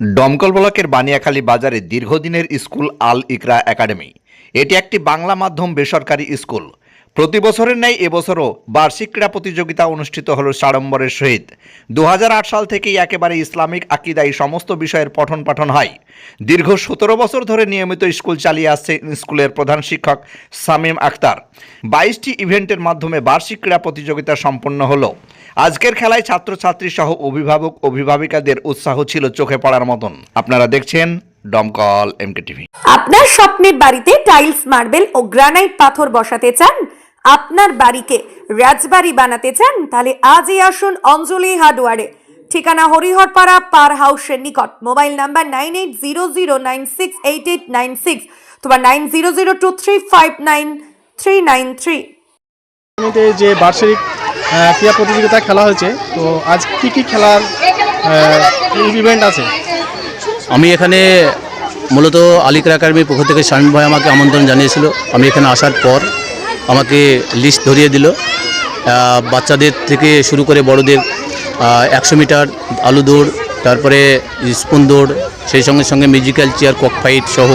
দমকল ব্লকের বানিয়াখালী বাজারে দীর্ঘদিনের স্কুল আল ইকরা একাডেমি। এটি একটি বাংলা মাধ্যম বেসরকারি স্কুল। প্রতি বছরের ন্যায় এবছরও বার্ষিক ক্রীড়া প্রতিযোগিতা অনুষ্ঠিত হল সাড়ম্বরের সহিত। দুহাজার আট সাল থেকেই একেবারে ইসলামিক আকিদাই সমস্ত বিষয়ের পঠন পাঠন হয়। দীর্ঘ সতেরো বছর ধরে নিয়মিত স্কুল চালিয়ে আসছে স্কুলের প্রধান শিক্ষক সামিম আক্তার বাইশটি ইভেন্টের মাধ্যমে বার্ষিক ক্রীড়া প্রতিযোগিতা সম্পন্ন হলো। আজকের খেলায় ছাত্রছাত্রী সহ অভিভাবক, অভিভাবিকাদের উৎসাহ ছিল চোখে পড়ার মতন। আপনারা দেখছেন ডমকল এমকে টিভি আপনার স্বপ্নের বাড়িতে টাইলস, মার্বেল ও গ্রানাইট পাথর বসাতে চান আপনার বাড়িকে রাজবাড়ি বানাতে চান তাহলে আজই আসুন অঞ্জলি হার্ডওয়ারে। ঠিকানা হরিহরপাড়া পার হাউসের নিকট। Mobile number nine eight zero zero nine six eight eight nine six তোমার nine zero zero two three five nine three nine three. যে বার্ষিক ক্রীড়া প্রতিযোগিতা খেলা হয়েছে তো আজ কি কি খেলার ইভেন্ট আছে? আমি এখানে মূলত আলিকরা একাডেমির পক্ষ থেকে স্বামী ভাই আমাকে আমন্ত্রণ জানিয়েছিল। আমি এখানে আসার পর আমাকে লিস্ট ধরিয়ে দিল। বাচ্চাদের থেকে শুরু করে বড়দের একশো মিটার আলু দৌড় তারপরে স্পুন দৌড় সেই সঙ্গে সঙ্গে মিউজিক্যাল চেয়ার কক ফাইট সহ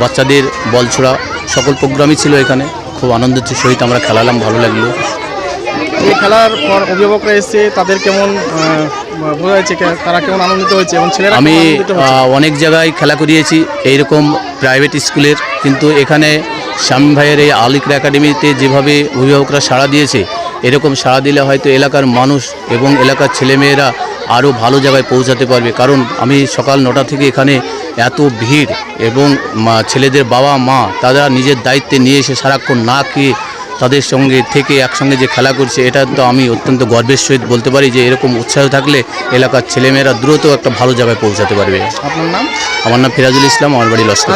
বাচ্চাদের বল ছোড়া সকল প্রোগ্রামই ছিল এখানে। খুব আনন্দের সহিত আমরা খেলালাম ভালো লাগল। এই খেলার পর অভিভাবকরা এসে তাদের কেমন বোঝা যাচ্ছে তারা কেমন আনন্দিত হয়েছে এবং ছেলেরা আমি অনেক জায়গায় খেলা করিয়েছি এইরকম প্রাইভেট স্কুলের কিন্তু এখানে শামীম ভাইয়ের এই আলিকরা একাডেমিতে যেভাবে অভিভাবকরা সাড়া দিয়েছে এরকম সাড়া দিলে হয়তো এলাকার মানুষ এবং এলাকার ছেলেমেয়েরা আরও ভালো জায়গায় পৌঁছাতে পারবে। কারণ আমি সকাল নটা থেকে এখানে এত ভিড় এবং ছেলেদের বাবা মা তারা নিজের দায়িত্বে নিয়ে এসে সারাক্ষণ না খেয়ে তাদের সঙ্গে থেকে একসঙ্গে যে খেলা করছে এটা তো আমি অত্যন্ত গর্বের সহিত বলতে পারি যে এরকম উৎসাহ থাকলে এলাকার ছেলেমেয়েরা দ্রুত একটা ভালো জায়গায় পৌঁছাতে পারবে। আপনার নাম? আমার নাম ফিরাজুল ইসলাম আমার বাড়ি লস্কর।